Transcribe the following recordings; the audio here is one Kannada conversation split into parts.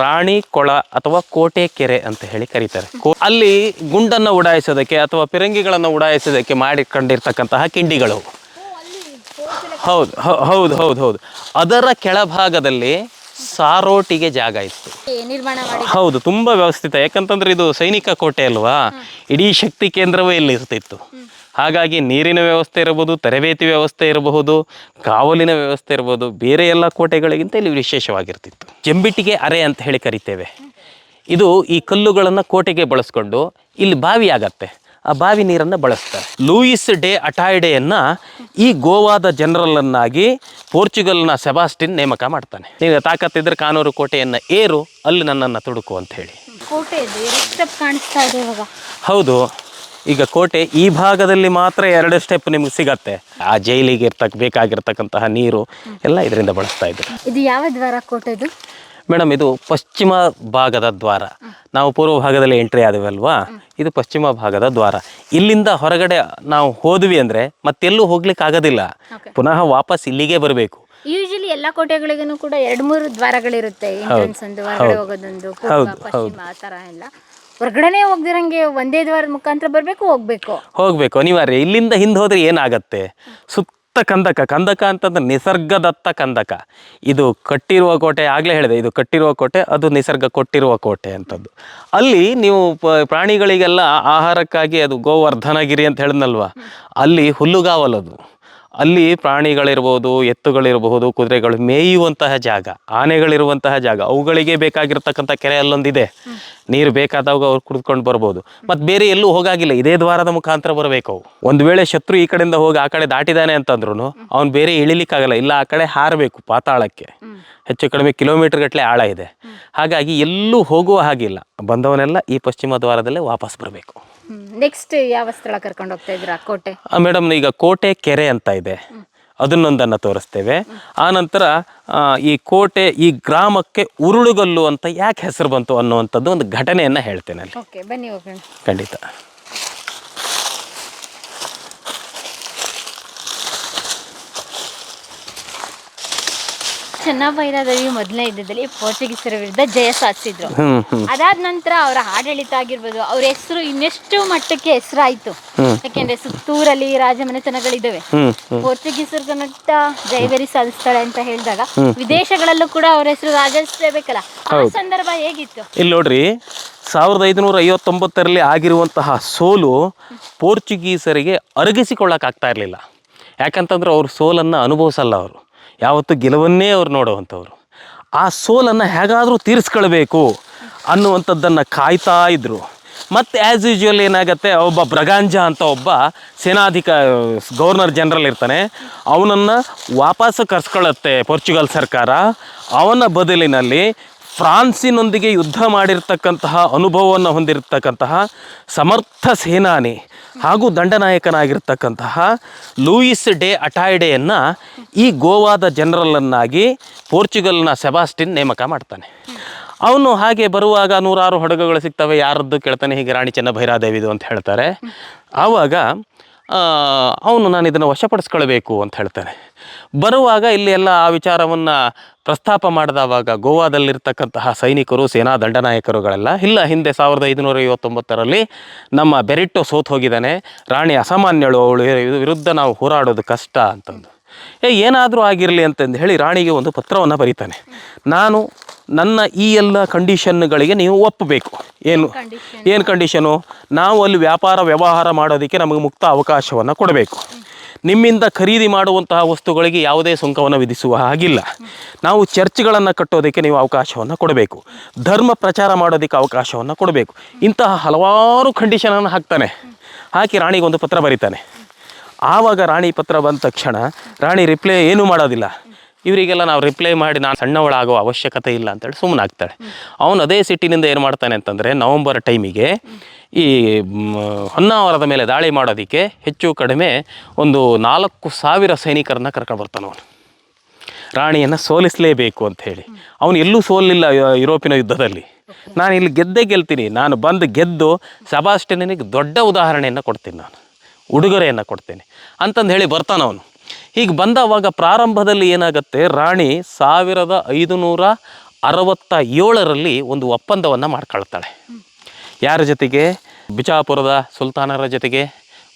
ರಾಣಿ ಕೊಳ ಅಥವಾ ಕೋಟೆ ಕೆರೆ ಅಂತ ಹೇಳಿ ಕರೀತಾರೆ. ಅಲ್ಲಿ ಗುಂಡನ್ನ ಉಡಾಯಿಸೋದಕ್ಕೆ ಅಥವಾ ಪಿರಂಗಿಗಳನ್ನ ಉಡಾಯಿಸೋದಕ್ಕೆ ಮಾಡಿಕೊಂಡಿರ್ತಕ್ಕಂತಹ ಕಿಂಡಿಗಳು. ಹೌದು ಹೌದು ಹೌದು ಹೌದು. ಅದರ ಕೆಳಭಾಗದಲ್ಲಿ ಸಾರೋಟಿಗೆ ಜಾಗ ಇತ್ತು. ಹೌದು, ತುಂಬಾ ವ್ಯವಸ್ಥಿತ. ಯಾಕಂತಂದ್ರೆ ಇದು ಸೈನಿಕ ಕೋಟೆ ಅಲ್ವಾ? ಇಡೀ ಶಕ್ತಿ ಕೇಂದ್ರವೇ ಇಲ್ಲಿ ಇರ್ತಿತ್ತು ಹಾಗಾಗಿ ನೀರಿನ ವ್ಯವಸ್ಥೆ ಇರಬಹುದು ತರಬೇತಿ ವ್ಯವಸ್ಥೆ ಇರಬಹುದು ಕಾವಲಿನ ವ್ಯವಸ್ಥೆ ಇರಬಹುದು ಬೇರೆ ಎಲ್ಲ ಕೋಟೆಗಳಿಗಿಂತ ಇಲ್ಲಿ ವಿಶೇಷವಾಗಿರ್ತಿತ್ತು. ಜಂಬಿಟ್ಟಿಗೆ ಅರೆ ಅಂತ ಹೇಳಿ ಕರಿತೇವೆ. ಇದು ಈ ಕಲ್ಲುಗಳನ್ನು ಕೋಟೆಗೆ ಬಳಸ್ಕೊಂಡು ಇಲ್ಲಿ ಬಾವಿ ಆಗತ್ತೆ. ಆ ಬಾವಿ ನೀರನ್ನು ಬಳಸ್ತಾರೆ. ಲೂಯಿಸ್ ಡೇ ಅಟಾಯ್ಡೆಯನ್ನ ಈ ಗೋವಾದ ಜನರಲನ್ನಾಗಿ ಪೋರ್ಚುಗಲ್ನ ಸೆಬಾಸ್ಟಿನ್ ನೇಮಕ ಮಾಡ್ತಾನೆ. ನೀವು ತಾಕತ್ತಿದ್ರೆ ಕಾನೂರು ಕೋಟೆಯನ್ನು ಏರು ಅಲ್ಲಿ ನನ್ನನ್ನು ತುಡುಕು ಅಂತ ಹೇಳಿ. ಕೋಟೆ ಹೌದು. ಈಗ ಕೋಟೆ ಈ ಭಾಗದಲ್ಲಿ ಮಾತ್ರ ಎರಡು ಸ್ಟೆಪ್ ನಿಮ್ಗೆ ಸಿಗತ್ತೆ. ಆ ಜೈಲಿಗೆ ಇರ್ತಕ್ಕ ಬೇಕಾಗಿರ್ತಕ್ಕಂತಹ ನೀರು ಎಲ್ಲ ಇದರಿಂದ ಬಳಸ್ತಾ ಇದ್ರು. ಇದು ಯಾವ ದ್ವಾರ ಕೋಟೆದು ಮೇಡಮ್ ಇದು ಪಶ್ಚಿಮ ಭಾಗದ ದ್ವಾರ. ನಾವು ಪೂರ್ವ ಭಾಗದಲ್ಲಿ ಎಂಟ್ರಿ ಆದವಲ್ವಾ? ಇದು ಪಶ್ಚಿಮ ಭಾಗದ ದ್ವಾರ. ಇಲ್ಲಿಂದ ಹೊರಗಡೆ ನಾವು ಹೋದ್ವಿ ಅಂದ್ರೆ ಮತ್ತೆಲ್ಲೂ ಹೋಗ್ಲಿಕ್ಕೆ ಆಗೋದಿಲ್ಲ. ಪುನಃ ವಾಪಸ್ ಇಲ್ಲಿಗೆ ಬರಬೇಕು. ಯೂಶಲಿ ಎಲ್ಲಾ ಕೋಟೆಗಳಿಗೂ ಕೂಡ ಎರಡು ಮೂರು ದ್ವಾರಗಳಿರುತ್ತೆ ಎಂಟ್ರೆನ್ಸ್ ಒಂದು ಹೊರಗಡೆ ಹೋಗೋದೊಂದು ಪೂರ್ವ ಪಶ್ಚಿಮ ಆ ಎಲ್ಲ. ಹೊರಗಡೆನೆ ಹೋಗ್ದಿರಂಗೆ ಒಂದೇ ದ್ವಾರದ ಮುಖಾಂತರ ಬರಬೇಕು, ಹೋಗ್ಬೇಕು. ಹೋಗ್ಬೇಕು. ಅನಿವಾರ್ಯ. ಇಲ್ಲಿಂದ ಹಿಂದೆ ಹೋದ್ರೆ ಏನಾಗತ್ತೆ? ಸುತ್ತ ಕಂದಕ. ಕಂದಕ ಅಂತಂದ್ರೆ ನಿಸರ್ಗದತ್ತ ಕಂದಕ. ಇದು ಕಟ್ಟಿರುವ ಕೋಟೆ ಆಗಲೇ ಹೇಳಿದೆ. ಇದು ಕಟ್ಟಿರುವ ಕೋಟೆ, ಅದು ನಿಸರ್ಗ ಕೊಟ್ಟಿರುವ ಕೋಟೆ ಅಂತದ್ದು. ಅಲ್ಲಿ ನೀವು ಪ್ರಾಣಿಗಳಿಗೆಲ್ಲ ಆಹಾರಕ್ಕಾಗಿ ಅದು ಗೋವರ್ಧನಗಿರಿ ಅಂತ ಹೇಳಿದ್ನಲ್ವಾ? ಅಲ್ಲಿ ಹುಲ್ಲುಗಾವಲದು. ಅಲ್ಲಿ ಪ್ರಾಣಿಗಳಿರ್ಬೋದು ಎತ್ತುಗಳಿರಬಹುದು ಕುದುರೆಗಳು ಮೇಯುವಂತಹ ಜಾಗ ಆನೆಗಳಿರುವಂತಹ ಜಾಗ ಅವುಗಳಿಗೆ ಬೇಕಾಗಿರ್ತಕ್ಕಂಥ ಕೆರೆ ಅಲ್ಲೊಂದಿದೆ. ನೀರು ಬೇಕಾದಾಗ ಅವ್ರು ಕುಡಿದ್ಕೊಂಡು ಬರ್ಬೋದು. ಮತ್ತು ಬೇರೆ ಎಲ್ಲೂ ಹೋಗಾಗಿಲ್ಲ. ಇದೇ ದ್ವಾರದ ಮುಖಾಂತರ ಬರಬೇಕು ಅವು. ಒಂದು ವೇಳೆ ಶತ್ರು ಈ ಕಡೆಯಿಂದ ಹೋಗಿ ಆ ಕಡೆ ದಾಟಿದಾನೆ ಅಂತಂದ್ರೂ ಅವ್ನು ಬೇರೆ ಇಳಿಲಿಕ್ಕಾಗಲ್ಲ. ಇಲ್ಲ ಆ ಕಡೆ ಹಾರಬೇಕು ಪಾತಾಳಕ್ಕೆ. ಹೆಚ್ಚು ಕಡಿಮೆ ಕಿಲೋಮೀಟರ್ ಗಟ್ಟಲೆ ಆಳ ಇದೆ. ಹಾಗಾಗಿ ಎಲ್ಲೂ ಹೋಗುವ ಹಾಗಿಲ್ಲ. ಬಂದವನೆಲ್ಲ ಈ ಪಶ್ಚಿಮ ದ್ವಾರದಲ್ಲೇ ವಾಪಸ್ ಬರಬೇಕು. ನೆಕ್ಸ್ಟ್ ಯಾವ ಸ್ಥಳ ಕರ್ಕೊಂಡು ಹೋಗ್ತಾ ಇದ್ರ ಕೋಟೆ? ಮೇಡಮ್ ಈಗ ಕೋಟೆ ಕೆರೆ ಅಂತ ಇದೆ. ಅದನ್ನೊಂದನ್ನು ತೋರಿಸ್ತೇವೆ. ಆ ನಂತರ ಈ ಕೋಟೆ ಈ ಗ್ರಾಮಕ್ಕೆ ಉರುಳುಗಲ್ಲು ಅಂತ ಯಾಕೆ ಹೆಸರು ಬಂತು ಅನ್ನುವಂಥದ್ದು ಒಂದು ಘಟನೆಯನ್ನು ಹೇಳ್ತೇನೆ ಅಲ್ಲಿ. ಓಕೆ ಬನ್ನಿ ಖಂಡಿತ. ಚೆನ್ನಭೈರಾದೇವಿ ಮೊದಲನೇ ಯುದ್ಧದಲ್ಲಿ ಪೋರ್ಚುಗೀಸರ ವಿರುದ್ಧ ಜಯ ಸಾಧಿಸಿದ್ರು. ಅದಾದ ನಂತರ ಅವರ ಆಡಳಿತ ಆಗಿರ್ಬೋದು ಅವ್ರ ಹೆಸರು ಇನ್ನೆಷ್ಟು ಮಟ್ಟಕ್ಕೆ ಹೆಸರಾಯ್ತು. ಯಾಕೆಂದ್ರೆ ಸುತ್ತೂರಲ್ಲಿ ರಾಜಮನೆತನಗಳಿದ್ದಾವೆ. ಪೋರ್ಚುಗೀಸರ ಕನ್ನಡ ಜಯಗರಿ ಸಾಧಿಸ್ತಾಳೆ ಅಂತ ಹೇಳಿದಾಗ ವಿದೇಶಗಳಲ್ಲೂ ಕೂಡ ಅವ್ರ ಹೆಸರು ರಾಜಿಸಲೇಬೇಕಲ್ಲ ಆ ಸಂದರ್ಭ ಹೇಗಿತ್ತು? ಇಲ್ಲಿ ನೋಡ್ರಿ ಸಾವಿರದ ಐದುನೂರ ಐವತ್ತೊಂಬತ್ತರಲ್ಲಿ ಆಗಿರುವಂತಹ ಸೋಲು ಪೋರ್ಚುಗೀಸರಿಗೆ ಅರಗಿಸಿಕೊಳ್ಳಕ್ಕಾಗ್ತಾ ಇರಲಿಲ್ಲ. ಯಾಕಂತಂದ್ರೆ ಅವ್ರ ಸೋಲನ್ನು ಅನುಭವಿಸಲ್ಲ ಅವರು. ಯಾವತ್ತೂ ಗೆಲುವನ್ನೇ ಅವ್ರು ನೋಡುವಂಥವ್ರು. ಆ ಸೋಲನ್ನು ಹೇಗಾದರೂ ತೀರಿಸ್ಕೊಳ್ಬೇಕು ಅನ್ನುವಂಥದ್ದನ್ನು ಕಾಯ್ತಾ ಇದ್ದರು ಮತ್ತು ಆ್ಯಸ್ ಯೂಶ್ವಲ್ ಏನಾಗುತ್ತೆ, ಒಬ್ಬ ಬ್ರಗಾಂಜ ಅಂತ ಒಬ್ಬ ಸೇನಾಧಿಕ, ಗವರ್ನರ್ ಜನರಲ್ ಇರ್ತಾನೆ. ಅವನನ್ನು ವಾಪಸ್ಸು ಕರ್ಸ್ಕೊಳ್ಳುತ್ತೆ ಪೋರ್ಚುಗಲ್ ಸರ್ಕಾರ. ಅವನ ಬದಲಿನಲ್ಲಿ ಫ್ರಾನ್ಸಿನೊಂದಿಗೆ ಯುದ್ಧ ಮಾಡಿರ್ತಕ್ಕಂತಹ ಅನುಭವವನ್ನು ಹೊಂದಿರತಕ್ಕಂತಹ ಸಮರ್ಥ ಸೇನಾನಿ ಹಾಗೂ ದಂಡನಾಯಕನಾಗಿರ್ತಕ್ಕಂತಹ ಲೂಯಿಸ್ ಡೇ ಅಟಾಯ್ಡೆಯನ್ನು ಈ ಗೋವಾದ ಜನರಲನ್ನಾಗಿ ಪೋರ್ಚುಗಲ್ನ ಸೆಬಾಸ್ಟಿನ್ ನೇಮಕ ಮಾಡ್ತಾನೆ. ಅವನು ಹಾಗೆ ಬರುವಾಗ ನೂರಾರು ಹಡಗುಗಳು ಸಿಗ್ತವೆ, ಯಾರದ್ದು ಕೇಳ್ತಾನೆ ಹೀಗೆ ರಾಣಿ ಚೆನ್ನಭೈರಾದೇವಿದು ಅಂತ ಹೇಳ್ತಾರೆ. ಆವಾಗ ಅವನು ನಾನು ಇದನ್ನು ವಶಪಡಿಸ್ಕೊಳ್ಬೇಕು ಅಂತ ಹೇಳ್ತಾನೆ. ಬರುವಾಗ ಇಲ್ಲಿ ಎಲ್ಲ ಆ ವಿಚಾರವನ್ನು ಪ್ರಸ್ತಾಪ ಮಾಡಿದವಾಗ ಗೋವಾದಲ್ಲಿರ್ತಕ್ಕಂತಹ ಸೈನಿಕರು, ಸೇನಾ ದಂಡನಾಯಕರುಗಳೆಲ್ಲ, ಇಲ್ಲ, ಹಿಂದೆ ಸಾವಿರದ ಐದುನೂರ ಐವತ್ತೊಂಬತ್ತರಲ್ಲಿ ನಮ್ಮ ಬೆರಿಟ್ಟೋ ಸೋತ್ ಹೋಗಿದ್ದಾನೆ. ರಾಣಿ ಅಸಾಮಾನ್ಯಳು, ಅವಳು ವಿರುದ್ಧ ನಾವು ಹೋರಾಡೋದು ಕಷ್ಟ ಅಂತಂದು. ಏ, ಏನಾದರೂ ಆಗಿರಲಿ ಅಂತಂದು ಹೇಳಿ ರಾಣಿಗೆ ಒಂದು ಪತ್ರವನ್ನು ಬರೀತಾನೆ. ನಾನು ನನ್ನ ಈ ಎಲ್ಲ ಕಂಡೀಷನ್ಗಳಿಗೆ ನೀವು ಒಪ್ಪಬೇಕು. ಏನು? ಏನು ಕಂಡೀಷನು? ನಾವು ಅಲ್ಲಿ ವ್ಯಾಪಾರ ವ್ಯವಹಾರ ಮಾಡೋದಕ್ಕೆ ನಮಗೆ ಮುಕ್ತ ಅವಕಾಶವನ್ನು ಕೊಡಬೇಕು. ನಿಮ್ಮಿಂದ ಖರೀದಿ ಮಾಡುವಂತಹ ವಸ್ತುಗಳಿಗೆ ಯಾವುದೇ ಸುಂಕವನ್ನು ವಿಧಿಸುವ ಹಾಗಿಲ್ಲ. ನಾವು ಚರ್ಚ್ಗಳನ್ನು ಕಟ್ಟೋದಕ್ಕೆ ನೀವು ಅವಕಾಶವನ್ನು ಕೊಡಬೇಕು. ಧರ್ಮ ಪ್ರಚಾರ ಮಾಡೋದಕ್ಕೆ ಅವಕಾಶವನ್ನು ಕೊಡಬೇಕು. ಇಂತಹ ಹಲವಾರು ಕಂಡೀಷನನ್ನು ಹಾಕ್ತಾನೆ. ಹಾಕಿ ರಾಣಿಗೆ ಒಂದು ಪತ್ರ ಬರೀತಾನೆ. ಆವಾಗ ರಾಣಿ ಪತ್ರ ಬಂದ ತಕ್ಷಣ ರಾಣಿ ರಿಪ್ಲೈ ಏನೂ ಮಾಡೋದಿಲ್ಲ. ಇವರಿಗೆಲ್ಲ ನಾವು ರಿಪ್ಲೈ ಮಾಡಿ ನಾನು ಸಣ್ಣವಳಾಗೋ ಅವಶ್ಯಕತೆ ಇಲ್ಲ ಅಂತೇಳಿ ಸುಮ್ಮನಾಗ್ತಾಳೆ ಅವನು ಅದೇ ಸಿಟ್ಟಿನಿಂದ ಏನು ಮಾಡ್ತಾನೆ ಅಂತಂದರೆ ನವಂಬರ್ ಟೈಮಿಗೆ ಈ ಹೊನ್ನಾವರದ ಮೇಲೆ ದಾಳಿ ಮಾಡೋದಕ್ಕೆ ಹೆಚ್ಚು ಕಡಿಮೆ ಒಂದು ನಾಲ್ಕು ಸಾವಿರ ಸೈನಿಕರನ್ನ ಕರ್ಕೊಂಡು ಬರ್ತಾನೆ ಅವನು. ರಾಣಿಯನ್ನು ಸೋಲಿಸಲೇಬೇಕು ಅಂತ ಹೇಳಿ. ಅವನು ಎಲ್ಲೂ ಸೋಲಿಲ್ಲ ಯುರೋಪಿನ ಯುದ್ಧದಲ್ಲಿ. ನಾನು ಇಲ್ಲಿ ಗೆದ್ದೇ ಗೆಲ್ತೀನಿ. ನಾನು ಬಂದು ಗೆದ್ದು ಸಬಾಸ್ಟಿನಿಗೆ ದೊಡ್ಡ ಉದಾಹರಣೆಯನ್ನು ಕೊಡ್ತೀನಿ ನಾನು. ಉಡುಗೊರೆಯನ್ನು ಕೊಡ್ತೇನೆ. ಅಂತಂದು ಹೇಳಿ ಬರ್ತಾನೆ ಅವನು. ಹೀಗೆ ಬಂದವಾಗ ಪ್ರಾರಂಭದಲ್ಲಿ ಏನಾಗುತ್ತೆ, ರಾಣಿ ಸಾವಿರದ ಐದುನೂರ ಅರವತ್ತ ಏಳರಲ್ಲಿ ಒಂದು ಒಪ್ಪಂದವನ್ನು ಮಾಡ್ಕೊಳ್ತಾಳೆ. ಯಾರ ಜೊತೆಗೆ? ಬಿಜಾಪುರದ ಸುಲ್ತಾನರ ಜೊತೆಗೆ,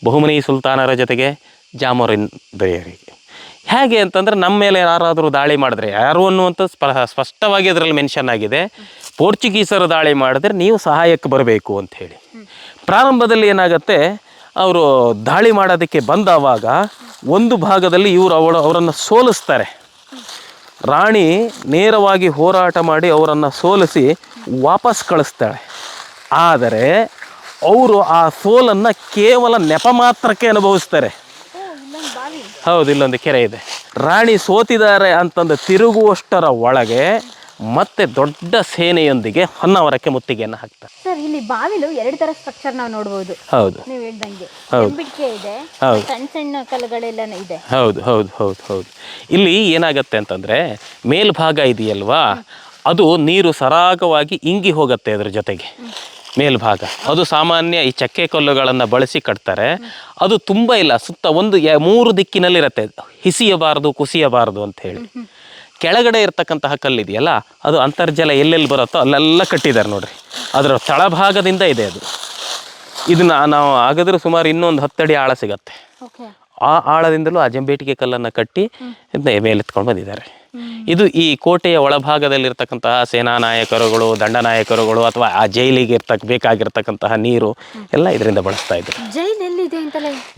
ಬಹುಮನಿ ಸುಲ್ತಾನರ ಜೊತೆಗೆ ಜಾಮೋರಿನ್ ದಯರಿಗೆ ಹೇಗೆ ಅಂತಂದ್ರೆ ನಮ್ಮ ಮೇಲೆ ಯಾರಾದರೂ ದಾಳಿ ಮಾಡಿದ್ರೆ, ಯಾರು ಅನ್ನುವಂಥ ಸ್ಪ, ಸ್ಪಷ್ಟವಾಗಿ ಅದರಲ್ಲಿ ಮೆನ್ಷನ್ ಆಗಿದೆ. ಪೋರ್ಚುಗೀಸರು ದಾಳಿ ಮಾಡಿದ್ರೆ ನೀವು ಸಹಾಯಕ್ಕೆ ಬರಬೇಕು ಅಂತ ಹೇಳಿ. ಪ್ರಾರಂಭದಲ್ಲಿ ಏನಾಗುತ್ತೆ ಅವರು ದಾಳಿ ಮಾಡೋದಕ್ಕೆ ಬಂದವಾಗ ಒಂದು ಭಾಗದಲ್ಲಿ ಇವರು ಅವಳು ಅವರನ್ನು ಸೋಲಿಸ್ತಾರೆ. ರಾಣಿ ನೇರವಾಗಿ ಹೋರಾಟ ಮಾಡಿ ಅವರನ್ನು ಸೋಲಿಸಿ ವಾಪಸ್ ಕಳಿಸ್ತಾಳೆ. ಆದರೆ ಅವರು ಆ ಸೋಲನ್ನು ಕೇವಲ ನೆಪ ಮಾತ್ರಕ್ಕೆ ಅನುಭವಿಸ್ತಾರೆ. ಹೌದು, ಇಲ್ಲೊಂದು ಕೆರೆ ಇದೆ. ರಾಣಿ ಸೋತಿದ್ದಾರೆ ಅಂತಂದು ತಿರುಗುವಷ್ಟರ ಒಳಗೆ ಮತ್ತೆ ದೊಡ್ಡ ಸೇನೆಯೊಂದಿಗೆ ಹೊನ್ನಾವರಕ್ಕೆ ಮುತ್ತಿಗೆಯನ್ನು ಹಾಕ್ತಾರೆ. ಸರ್ ಇಲ್ಲಿ ಬಾವಿಲು ಎರಡು ತರ ಸ್ಟ್ರಕ್ಚರ್ ನಾವು ನೋಡಬಹುದು ಹೌದು. ನೀವು ಹೇಳ್ದಂಗೆ. ಹೌದು. ಇದೆ ಹೌದು. ಸಣ್ಣ ಸಣ್ಣ ಕಲ್ಲುಗಳೆಲ್ಲ ಇದೆ. ಹೌದು ಹೌದು ಹೌದು ಹೌದು. ಇಲ್ಲಿ ಏನಾಗತ್ತೆ ಅಂತಂದರೆ ಮೇಲ್ಭಾಗ ಇದೆಯಲ್ವಾ? ಅದು ನೀರು ಸರಾಗವಾಗಿ ಇಂಗಿ ಹೋಗುತ್ತೆ ಅದ್ರ ಜೊತೆಗೆ. ಮೇಲ್ಭಾಗ. ಅದು ಸಾಮಾನ್ಯ ಈ ಚಕ್ಕೆ ಕಲ್ಲುಗಳನ್ನು ಬಳಸಿ ಕಟ್ತಾರೆ. ಅದು ತುಂಬ ಇಲ್ಲ ಸುತ್ತ ಒಂದು ಯ- ಮೂರು ದಿಕ್ಕಿನಲ್ಲಿರುತ್ತೆ. ಹಿಸಿಯಬಾರದು ಕುಸಿಯಬಾರದು ಅಂತ ಹೇಳಿ. ಕೆಳಗಡೆ ಇರ್ತಕ್ಕಂತಹ ಕಲ್ಲಿದೆಯಲ್ಲ ಅದು ಅಂತರ್ಜಲ ಎಲ್ಲೆಲ್ಲಿ ಬರುತ್ತೋ ಅಲ್ಲೆಲ್ಲ ಕಟ್ಟಿದ್ದಾರೆ ನೋಡ್ರಿ. ಅದರ ತಳಭಾಗದಿಂದ ಇದೆ ಅದು. ಇದನ್ನ ನಾವು ಹಾಗಾದ್ರೆ ಸುಮಾರು ಇನ್ನೊಂದು ಹತ್ತಡಿ ಆಳ ಸಿಗತ್ತೆ. ಆ ಆಳದಿಂದಲೂ ಆ ಜಂಬೇಟಿಗೆ ಕಲ್ಲನ್ನು ಕಟ್ಟಿ ಇದನ್ನ ಮೇಲೆತ್ಕೊಂಡು ಬಂದಿದ್ದಾರೆ. ಇದು ಈ ಕೋಟೆಯ ಒಳಭಾಗದಲ್ಲಿರ್ತಕ್ಕಂತಹ ಸೇನಾ ನಾಯಕರುಗಳು ದಂಡ ನಾಯಕರುಗಳು ಅಥವಾ ಆ ಜೈಲಿಗೆ ಇರ್ತಕ್ಕ ಬೇಕಾಗಿರ್ತಕ್ಕಂತಹ ನೀರು ಎಲ್ಲ ಇದರಿಂದ ಬಳಸ್ತಾ ಇದ್ರು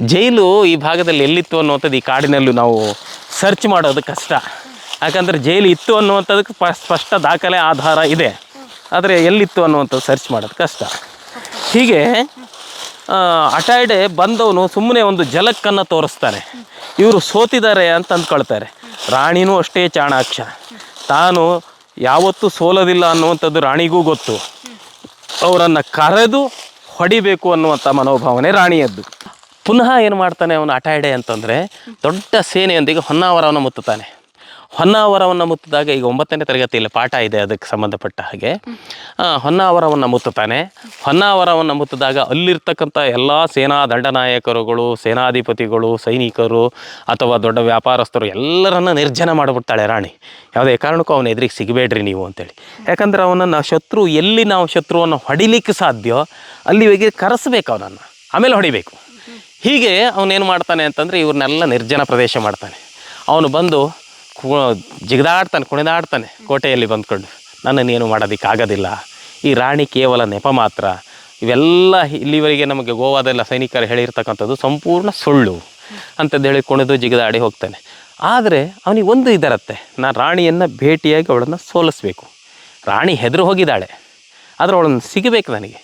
ಜೈಲು ಈ ಭಾಗದಲ್ಲಿ ಎಲ್ಲಿತ್ತು ಅನ್ನುವಂಥದ್ದು ಈ ಕಾಡಿನಲ್ಲೂ ನಾವು ಸರ್ಚ್ ಮಾಡೋದು ಕಷ್ಟ. ಯಾಕಂದರೆ ಜೈಲು ಇತ್ತು ಅನ್ನುವಂಥದ್ದಕ್ಕೆ ಪ ಸ್ಪಷ್ಟ ದಾಖಲೆ ಆಧಾರ ಇದೆ. ಆದರೆ ಎಲ್ಲಿತ್ತು ಅನ್ನುವಂಥದ್ದು ಸರ್ಚ್ ಮಾಡೋದು ಕಷ್ಟ. ಹೀಗೆ ಅಟಾಯ್ಡೆ ಬಂದವನು ಸುಮ್ಮನೆ ಒಂದು ಜಲಕ್ಕನ್ನು ತೋರಿಸ್ತಾನೆ. ಇವರು ಸೋತಿದ್ದಾರೆ ಅಂತ ಅಂದ್ಕೊಳ್ತಾರೆ. ರಾಣಿನೂ ಅಷ್ಟೇ ಚಾಣಾಕ್ಷ. ತಾನು ಯಾವತ್ತೂ ಸೋಲೋದಿಲ್ಲ ಅನ್ನುವಂಥದ್ದು ರಾಣಿಗೂ ಗೊತ್ತು. ಅವರನ್ನು ಕರೆದು ಹೊಡಿಬೇಕು ಅನ್ನುವಂಥ ಮನೋಭಾವನೆ ರಾಣಿಯದ್ದು. ಪುನಃ ಏನು ಮಾಡ್ತಾನೆ ಅವನು ಅಟಾಯ್ಡೆ ಅಂತಂದರೆ ದೊಡ್ಡ ಸೇನೆಯೊಂದಿಗೆ ಹೊನ್ನಾವರವನ್ನು ಮುತ್ತುತ್ತಾನೆ. ಹೊನ್ನಾವರವನ್ನು ಮುತ್ತಿದಾಗ ಈಗ ಒಂಬತ್ತನೇ ತರಗತಿಯಲ್ಲಿ ಪಾಠ ಇದೆ ಅದಕ್ಕೆ ಸಂಬಂಧಪಟ್ಟ ಹಾಗೆ. ಹೊನ್ನಾವರವನ್ನು ಮುತ್ತುತ್ತಾನೆ. ಹೊನ್ನಾವರವನ್ನು ಮುತ್ತಿದಾಗ ಅಲ್ಲಿರ್ತಕ್ಕಂಥ ಎಲ್ಲ ಸೇನಾ ದಂಡನಾಯಕರುಗಳು, ಸೇನಾಧಿಪತಿಗಳು, ಸೈನಿಕರು ಅಥವಾ ದೊಡ್ಡ ವ್ಯಾಪಾರಸ್ಥರು ಎಲ್ಲರನ್ನ ನಿರ್ಜನ ಮಾಡಿಬಿಡ್ತಾಳೆ ರಾಣಿ. ಯಾವುದೇ ಕಾರಣಕ್ಕೂ ಅವನ ಎದುರಿಗೆ ಸಿಗಬೇಡ್ರಿ ನೀವು ಅಂತೇಳಿ. ಯಾಕಂದರೆ ಅವನನ್ನು ಶತ್ರು ಎಲ್ಲಿ ನಾವು ಶತ್ರುವನ್ನು ಹೊಡಿಲಿಕ್ಕೆ ಸಾಧ್ಯ ಅಲ್ಲಿವರೆಗೆ ಕರೆಸಬೇಕು ಅವನನ್ನು. ಆಮೇಲೆ ಹೊಡಿಬೇಕು. ಹೀಗೆ ಅವನೇನು ಮಾಡ್ತಾನೆ ಅಂತಂದರೆ ಇವ್ರನ್ನೆಲ್ಲ ನಿರ್ಜನ ಪ್ರದೇಶ ಮಾಡ್ತಾನೆ. ಅವನು ಬಂದು ಕು ಜಿಗಿದಾಡ್ತಾನೆ, ಕುಣಿದಾಡ್ತಾನೆ ಕೋಟೆಯಲ್ಲಿ ಬಂದ್ಕೊಂಡು. ನನ್ನನ್ನೇನು ಮಾಡೋದಕ್ಕಾಗೋದಿಲ್ಲ. ಈ ರಾಣಿ ಕೇವಲ ನೆಪ ಮಾತ್ರ. ಇವೆಲ್ಲ ಇಲ್ಲಿವರೆಗೆ ನಮಗೆ ಗೋವಾದೆಲ್ಲ ಸೈನಿಕರು ಹೇಳಿರ್ತಕ್ಕಂಥದ್ದು ಸಂಪೂರ್ಣ ಸುಳ್ಳು. ಅಂತಂದು ಹೇಳಿ ಕುಣಿದು ಜಿಗಿದಾಡಿ ಹೋಗ್ತಾನೆ. ಆದರೆ ಅವನಿಗೆ ಒಂದು ಇದರತ್ತೆ. ನಾನು ರಾಣಿಯನ್ನು ಭೇಟಿಯಾಗಿ ಅವಳನ್ನು ಸೋಲಿಸ್ಬೇಕು. ರಾಣಿ ಹೆದರು ಹೋಗಿದ್ದಾಳೆ. ಆದರೆ ಅವಳನ್ನು ಸಿಗಬೇಕು ನನಗೆ.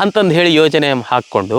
ಅಂತಂದು ಹೇಳಿ ಯೋಜನೆ ಹಾಕ್ಕೊಂಡು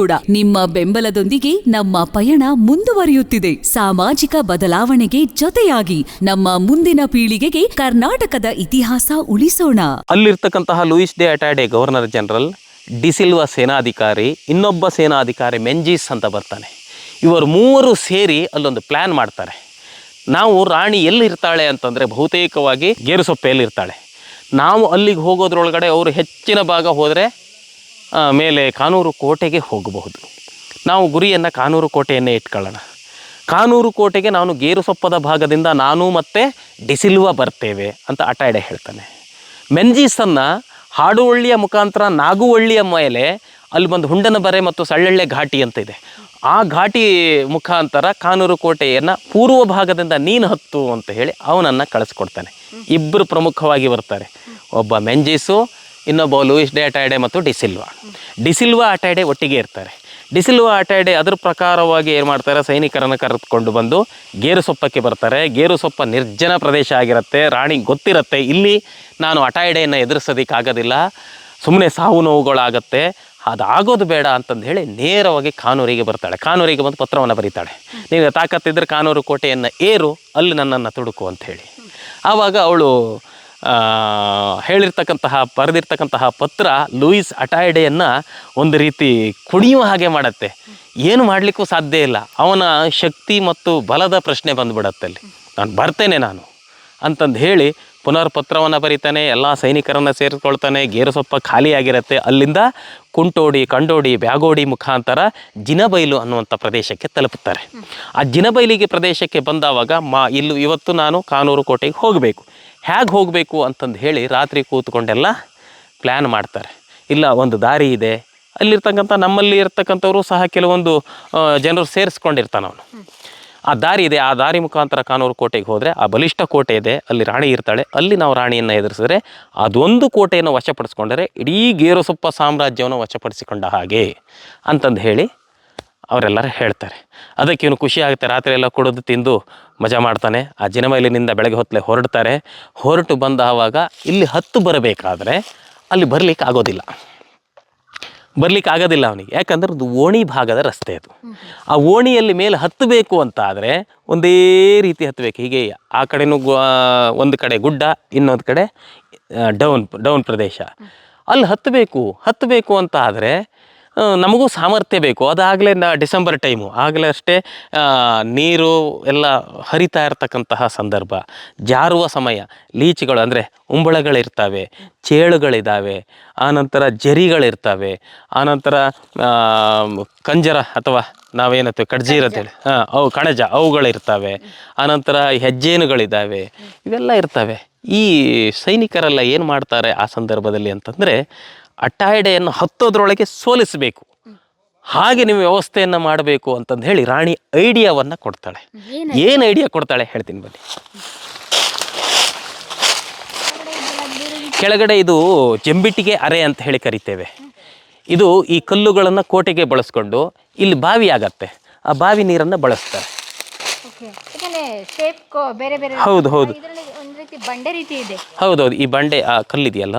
ಕೂಡ ನಿಮ್ಮ ಬೆಂಬಲದೊಂದಿಗೆ ನಮ್ಮ ಪಯಣ ಮುಂದುವರಿಯುತ್ತಿದೆ. ಸಾಮಾಜಿಕ ಬದಲಾವಣೆಗೆ ಜೊತೆಯಾಗಿ ನಮ್ಮ ಮುಂದಿನ ಪೀಳಿಗೆಗೆ ಕರ್ನಾಟಕದ ಇತಿಹಾಸ ಉಳಿಸೋಣ. ಅಲ್ಲಿರ್ತಕ್ಕಂತಹ Luis de Ataide, governor general de Silva ಸೇನಾಧಿಕಾರಿ, ಇನ್ನೊಬ್ಬ ಸೇನಾಧಿಕಾರಿ ಮೆಂಜೀಸ್ ಅಂತ ಬರ್ತಾನೆ. ಇವರು ಮೂವರು ಸೇರಿ ಅಲ್ಲೊಂದು ಪ್ಲ್ಯಾನ್ ಮಾಡ್ತಾರೆ. ನಾವು ರಾಣಿ ಎಲ್ಲಿರ್ತಾಳೆ ಅಂತಂದರೆ ಬಹುತೇಕವಾಗಿ ಗೇರುಸೊಪ್ಪೆಯಲ್ಲಿರ್ತಾಳೆ. ನಾವು ಅಲ್ಲಿಗೆ ಹೋಗೋದ್ರೊಳಗಡೆ ಅವರು ಹೆಚ್ಚಿನ ಭಾಗ ಹೋದರೆ ಮೇಲೆ ಕಾನೂರು ಕೋಟೆಗೆ ಹೋಗಬಹುದು. ನಾವು ಗುರಿಯನ್ನು ಕಾನೂರು ಕೋಟೆಯನ್ನೇ ಇಟ್ಕೊಳ್ಳೋಣ. ಕಾನೂರು ಕೋಟೆಗೆ ನಾನು ಗೇರುಸೊಪ್ಪದ ಭಾಗದಿಂದ ನಾನು ಮತ್ತೆ ಡಿಸಿಲ್ವ ಬರ್ತೇವೆ ಅಂತ ಅಟಾಯ್ಡೆ ಹೇಳ್ತಾನೆ. ಮೆಂಜೀಸನ್ನು ಹಾಡುವಳ್ಳಿಯ ಮುಖಾಂತರ ನಾಗುವಳ್ಳಿಯ ಮೇಲೆ ಅಲ್ಲಿ ಬಂದು ಹುಂಡನ ಬರೆ ಮತ್ತು ಸಳ್ಳಳ್ಳೆ ಘಾಟಿ ಅಂತ ಇದೆ. ಆ ಘಾಟಿ ಮುಖಾಂತರ ಕಾನೂರು ಕೋಟೆಯನ್ನು ಪೂರ್ವ ಭಾಗದಿಂದ ನೀನು ಹತ್ತು ಅಂತ ಹೇಳಿ ಅವನನ್ನು ಕಳಿಸ್ಕೊಡ್ತಾನೆ. ಇಬ್ಬರು ಪ್ರಮುಖವಾಗಿ ಬರ್ತಾರೆ. ಒಬ್ಬ ಮೆಂಜೀಸು ಇನ್ನೊಬ್ಬ ಲೂಯಿಸ್ ಡೇ ಅಟಾಯ್ಡೆ ಮತ್ತು ಡಿಸಿಲ್ವಾ ಡಿಸಿಲ್ವಾ ಅಟಾಯ್ಡೆ ಒಟ್ಟಿಗೆ ಇರ್ತಾರೆ. ಡಿಸಿಲ್ವಾ ಅಟಾಯ್ಡೆ ಅದ್ರ ಪ್ರಕಾರವಾಗಿ ಏನು ಮಾಡ್ತಾರೆ? ಸೈನಿಕರನ್ನು ಕರೆದುಕೊಂಡು ಬಂದು ಗೇರುಸೊಪ್ಪಕ್ಕೆ ಬರ್ತಾರೆ. ಗೇರುಸೊಪ್ಪ ನಿರ್ಜನ ಪ್ರದೇಶ ಆಗಿರುತ್ತೆ. ರಾಣಿ ಗೊತ್ತಿರುತ್ತೆ. ಇಲ್ಲಿ ನಾನು ಅಟಾಯ್ಡೆಯನ್ನು ಎದುರಿಸೋದಕ್ಕಾಗೋದಿಲ್ಲ. ಸುಮ್ಮನೆ ಸಾವು ನೋವುಗಳಾಗತ್ತೆ. ಅದಾಗೋದು ಬೇಡ ಅಂತಂದು ಹೇಳಿ ನೇರವಾಗಿ ಕಾನೂರಿಗೆ ಬರ್ತಾಳೆ. ಕಾನೂರಿಗೆ ಬಂದು ಪತ್ರವನ್ನು ಬರೀತಾಳೆ. ನೀವು ತಾಕತ್ತಿದ್ದರೆ ಕಾನೂರು ಕೋಟೆಯನ್ನು ಏರು, ಅಲ್ಲಿ ನನ್ನನ್ನು ತುಡುಕು ಅಂತ ಹೇಳಿ. ಆವಾಗ ಅವಳು ಹೇಳಿರ್ತಕ್ಕಂತಹ, ಬರೆದಿರ್ತಕ್ಕಂತಹ ಪತ್ರ ಲೂಯಿಸ್ ಅಟಾಯ್ಡೆಯನ್ನು ಒಂದು ರೀತಿ ಕುಣಿಯುವ ಹಾಗೆ ಮಾಡತ್ತೆ. ಏನು ಮಾಡಲಿಕ್ಕೂ ಸಾಧ್ಯ ಇಲ್ಲ. ಅವನ ಶಕ್ತಿ ಮತ್ತು ಬಲದ ಪ್ರಶ್ನೆ ಬಂದುಬಿಡತ್ತೆ ಅಲ್ಲಿ. ನಾನು ಬರ್ತೇನೆ ನಾನು ಅಂತಂದು ಹೇಳಿ ಪುನರ್ ಪತ್ರವನ್ನು ಬರೀತಾನೆ, ಎಲ್ಲ ಸೈನಿಕರನ್ನು ಸೇರಿಸ್ಕೊಳ್ತಾನೆ, ಗೇರು ಸೊಪ್ಪ ಖಾಲಿಯಾಗಿರುತ್ತೆ. ಅಲ್ಲಿಂದ ಕುಂಟೋಡಿ, ಕಂಡೋಡಿ, ಬ್ಯಾಗೋಡಿ ಮುಖಾಂತರ ಜಿನಬೈಲು ಅನ್ನುವಂಥ ಪ್ರದೇಶಕ್ಕೆ ತಲುಪುತ್ತಾರೆ. ಆ ಜಿನಬೈಲಿಗೆ ಪ್ರದೇಶಕ್ಕೆ ಬಂದಾವಾಗ ಮಾ, ಇಲ್ಲೂ ಇವತ್ತು ನಾನು ಕಾನೂರು ಕೋಟೆಗೆ ಹೋಗಬೇಕು. ಹೇಗೆ ಹೋಗಬೇಕು ಅಂತಂದು ಹೇಳಿ ರಾತ್ರಿ ಕೂತ್ಕೊಂಡೆಲ್ಲ ಪ್ಲ್ಯಾನ್ ಮಾಡ್ತಾರೆ. ಇಲ್ಲ, ಒಂದು ದಾರಿ ಇದೆ. ಅಲ್ಲಿರ್ತಕ್ಕಂಥ ನಮ್ಮಲ್ಲಿ ಇರ್ತಕ್ಕಂಥವರು ಸಹ ಕೆಲವೊಂದು ಜನರು ಸೇರಿಸ್ಕೊಂಡಿರ್ತಾನೆ ಅವನು. ಆ ದಾರಿ ಇದೆ. ಆ ದಾರಿ ಮುಖಾಂತರ ಕಾನೂರು ಕೋಟೆಗೆ ಹೋದರೆ, ಆ ಬಲಿಷ್ಠ ಕೋಟೆ ಇದೆ. ಅಲ್ಲಿ ರಾಣಿ ಇರ್ತಾಳೆ. ಅಲ್ಲಿ ನಾವು ರಾಣಿಯನ್ನು ಎದುರಿಸಿದ್ರೆ, ಅದೊಂದು ಕೋಟೆಯನ್ನು ವಶಪಡಿಸ್ಕೊಂಡರೆ, ಇಡೀ ಗೇರುಸೊಪ್ಪ ಸಾಮ್ರಾಜ್ಯವನ್ನು ವಶಪಡಿಸಿಕೊಂಡ ಹಾಗೆ ಅಂತಂದು ಹೇಳಿ ಅವರೆಲ್ಲರೂ ಹೇಳ್ತಾರೆ. ಅದಕ್ಕೆ ಇವನು ಖುಷಿ ಆಗುತ್ತೆ. ರಾತ್ರಿ ಎಲ್ಲ ಕುಡಿದು ತಿಂದು ಮಜಾ ಮಾಡ್ತಾನೆ. ಆ ಜಿನಮೈಲಿನಿಂದ ಬೆಳಗ್ಗೆ ಹೊತ್ತಲೆ ಹೊರಡ್ತಾರೆ. ಹೊರಟು ಬಂದ ಆವಾಗ ಇಲ್ಲಿ ಹತ್ತು ಬರಬೇಕಾದ್ರೆ ಅಲ್ಲಿ ಬರಲಿಕ್ಕೆ ಆಗೋದಿಲ್ಲ. ಬರ್ಲಿಕ್ಕೆ ಆಗೋದಿಲ್ಲ ಅವನಿಗೆ. ಯಾಕಂದ್ರೆ ಅದು ಓಣಿ ಭಾಗದ ರಸ್ತೆ ಅದು. ಆ ಓಣಿಯಲ್ಲಿ ಮೇಲೆ ಹತ್ತಬೇಕು ಅಂತ ಆದರೆ ಒಂದೇ ರೀತಿ ಹತ್ತಬೇಕು. ಹೀಗೆ ಆ ಕಡೆನೂ ಒಂದು ಕಡೆ ಗುಡ್ಡ, ಇನ್ನೊಂದು ಕಡೆ ಡೌನ್ ಡೌನ್ ಪ್ರದೇಶ. ಅಲ್ಲಿ ಹತ್ತಬೇಕು. ಹತ್ತಬೇಕು ಅಂತ ಆದರೆ ನಮಗೂ ಸಾಮರ್ಥ್ಯ ಬೇಕು. ಅದಾಗಲೇ ನ ಡಿಸೆಂಬರ್ ಟೈಮು. ಆಗಲೇ ಅಷ್ಟೇ ನೀರು ಎಲ್ಲ ಹರಿತಾ ಇರತಕ್ಕಂತಹ ಸಂದರ್ಭ. ಜಾರುವ ಸಮಯ. ಲೀಚಿಗಳು ಅಂದರೆ ಉಂಬಳಗಳಿರ್ತವೆ ಚೇಳುಗಳಿದ್ದಾವೆ ಆನಂತರ ಜರಿಗಳಿರ್ತವೆ ಆನಂತರ ಕಂಜರ ಅಥವಾ ನಾವೇನತ್ತೆ ಕಡ್ಜಿ ಅಂತೇಳಿ ಹಾಂ ಅವು ಕಣಜ ಅವುಗಳಿರ್ತವೆ. ಆನಂತರ ಹೆಜ್ಜೇನುಗಳಿದ್ದಾವೆ ಇವೆಲ್ಲ ಇರ್ತವೆ. ಈ ಸೈನಿಕರೆಲ್ಲ ಏನು ಮಾಡ್ತಾರೆ ಆ ಸಂದರ್ಭದಲ್ಲಿ ಅಂತಂದರೆ ಅಟ್ಟಾಯಡೆಯನ್ನು ಹತ್ತೋದ್ರೊಳಗೆ ಸೋಲಿಸಬೇಕು. ಹಾಗೆ ನೀವು ವ್ಯವಸ್ಥೆಯನ್ನು ಮಾಡಬೇಕು ಅಂತಂದು ಹೇಳಿ ರಾಣಿ ಐಡಿಯಾವನ್ನು ಕೊಡ್ತಾಳೆ. ಏನು ಐಡಿಯಾ? ಕೊಡ್ತಾಳೆ ಹೇಳ್ತೀನಿ ಬನ್ನಿ. ಕೆಳಗಡೆ ಇದು ಜಂಬಿಟ್ಟಿಗೆ ಅರೆ ಅಂತ ಹೇಳಿ ಕರಿತೇವೆ. ಇದು ಈ ಕಲ್ಲುಗಳನ್ನು ಕೋಟೆಗೆ ಬಳಸ್ಕೊಂಡು ಇಲ್ಲಿ ಬಾವಿ ಆಗತ್ತೆ. ಆ ಬಾವಿ ನೀರನ್ನು ಬಳಸ್ತಾರೆ. ಹೌದು ಹೌದು. ಹೌದೌದು. ಈ ಬಂಡೆ ಆ ಕಲ್ಲಿದೆಯಲ್ಲ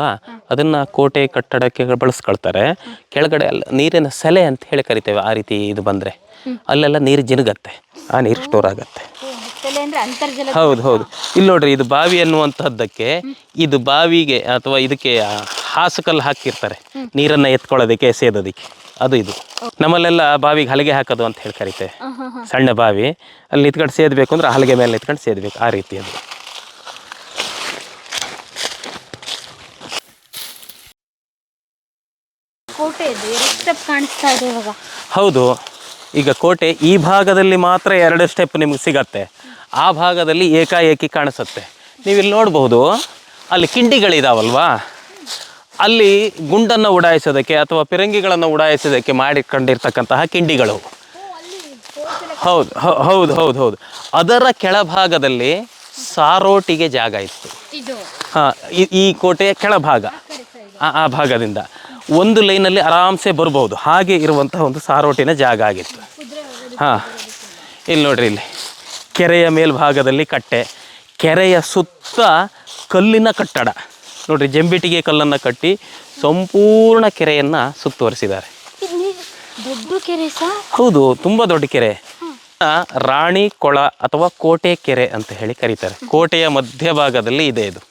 ಅದನ್ನ ಕೋಟೆ ಕಟ್ಟಡಕ್ಕೆ ಬಳಸ್ಕೊಳ್ತಾರೆ. ಕೆಳಗಡೆ ಅಲ್ಲಿ ನೀರಿನ ಸೆಲೆ ಅಂತ ಹೇಳಿ ಕರಿತೇವೆ ಆ ರೀತಿ ಇದು ಬಂದ್ರೆ. ಅಲ್ಲೆಲ್ಲ ನೀರು ಜಿನುಗತ್ತೆ. ಆ ನೀರು ಸ್ಟೋರ್ ಆಗತ್ತೆ ಹೌದು ಹೌದು. ಇಲ್ಲಿ ನೋಡ್ರಿ ಇದು ಬಾವಿ ಅನ್ನುವಂಥದ್ದಕ್ಕೆ ಇದು ಬಾವಿಗೆ ಅಥವಾ ಇದಕ್ಕೆ ಹಾಸುಕಲ್ ಹಾಸುಕಲ್ಲು ಹಾಕಿರ್ತಾರೆ. ನೀರನ್ನ ಎತ್ಕೊಳ್ಳೋದಕ್ಕೆ ಎಸೆಯೋದಕ್ಕೆ ಅದು ಇದು. ನಮ್ಮಲ್ಲೆಲ್ಲ ಬಾವಿಗೆ ಹಲಗೆ ಹಾಕೋದು ಅಂತ ಹೇಳಿ ಕರಿತೇವೆ. ಸಣ್ಣ ಬಾವಿ. ಅಲ್ಲಿ ನಿತ್ಕೊಂಡು ಸೇದಬೇಕು ಅಂದ್ರೆ ಹಲಗೆ ಮೇಲೆ ನಿತ್ಕೊಂಡು ಸೇದಬೇಕು. ಆ ರೀತಿ ಅದು. ಕೋಟೆ ಕಾಣಿಸ್ತಾ ಇದೆ ಇವಾಗ. ಹೌದು ಈಗ ಕೋಟೆ ಈ ಭಾಗದಲ್ಲಿ ಮಾತ್ರ ಎರಡು ಸ್ಟೆಪ್ ನಿಮ್ಗೆ ಸಿಗತ್ತೆ. ಆ ಭಾಗದಲ್ಲಿ ಏಕಾಏಕಿ ಕಾಣಿಸುತ್ತೆ. ನೀವು ಇಲ್ಲಿ ನೋಡಬಹುದು ಅಲ್ಲಿ ಕಿಂಡಿಗಳಿದಾವಲ್ವಾ? ಅಲ್ಲಿ ಗುಂಡನ್ನು ಉಡಾಯಿಸೋದಕ್ಕೆ ಅಥವಾ ಪಿರಂಗಿಗಳನ್ನು ಉಡಾಯಿಸೋದಕ್ಕೆ ಮಾಡಿಕೊಂಡಿರ್ತಕ್ಕಂತಹ ಕಿಂಡಿಗಳು. ಹೌದು ಹೌದು ಹೌದು ಹೌದು. ಅದರ ಕೆಳಭಾಗದಲ್ಲಿ ಸಾರೋಟಿಗೆ ಜಾಗ ಇತ್ತು. ಹಾಂ ಈ ಕೋಟೆಯ ಕೆಳಭಾಗ. ಆ ಭಾಗದಿಂದ. ಒಂದು ಲೈನಲ್ಲಿ ಆರಾಮ್ಸೆ ಬರ್ಬೋದು. ಹಾಗೆ ಇರುವಂತಹ ಒಂದು ಸಾರೋಟಿನ ಜಾಗ ಆಗಿತ್ತು. ಹಾಂ ಇಲ್ಲಿ ನೋಡ್ರಿ ಇಲ್ಲಿ. ಕೆರೆಯ ಮೇಲ್ಭಾಗದಲ್ಲಿ ಕಟ್ಟೆ. ಕೆರೆಯ ಸುತ್ತ ಕಲ್ಲಿನ ಕಟ್ಟಡ. ನೋಡ್ರಿ ಜಂಬಿಟಿಗೆ ಕಲ್ಲನ್ನು ಕಟ್ಟಿ ಸಂಪೂರ್ಣ ಕೆರೆಯನ್ನು ಸುತ್ತುವರಿಸಿದ್ದಾರೆ. ಇದು ದೊಡ್ಡ ಕೆರೆ ಸಾ? ಹೌದು ತುಂಬ ದೊಡ್ಡ ಕೆರೆ. ರಾಣಿ ಕೊಳ ಅಥವಾ ಕೋಟೆ ಕೆರೆ ಅಂತ ಹೇಳಿ ಕರೀತಾರೆ. ಕೋಟೆಯ ಮಧ್ಯಭಾಗದಲ್ಲಿ ಇದೆ ಇದು.